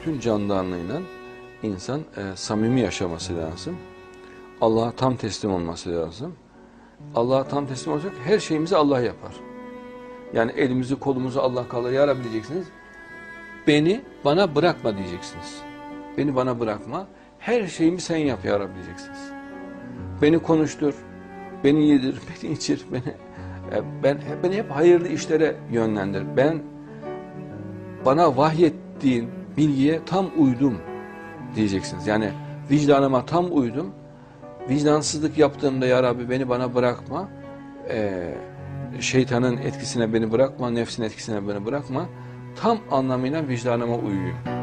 bütün candanlığıyla insan e, samimi yaşaması lazım. Allah'a tam teslim olması lazım. Allah'a tam teslim olacak her şeyimizi Allah yapar. Yani elimizi kolumuzu Allah kalır. Ya. Beni bana bırakma diyeceksiniz. Beni bana bırakma. Her şeyimi sen yap ya. Beni konuştur. Beni yedir, beni içir, beni e, ben beni hep hayırlı işlere yönlendir. Ben bana vahyettiğin bilgiye tam uydum diyeceksiniz. Yani vicdanıma tam uydum. Vicdansızlık yaptığımda ya Rabbi beni bana bırakma. Ee, şeytanın etkisine beni bırakma, nefsin etkisine beni bırakma. Tam anlamıyla vicdanıma uyuyayım.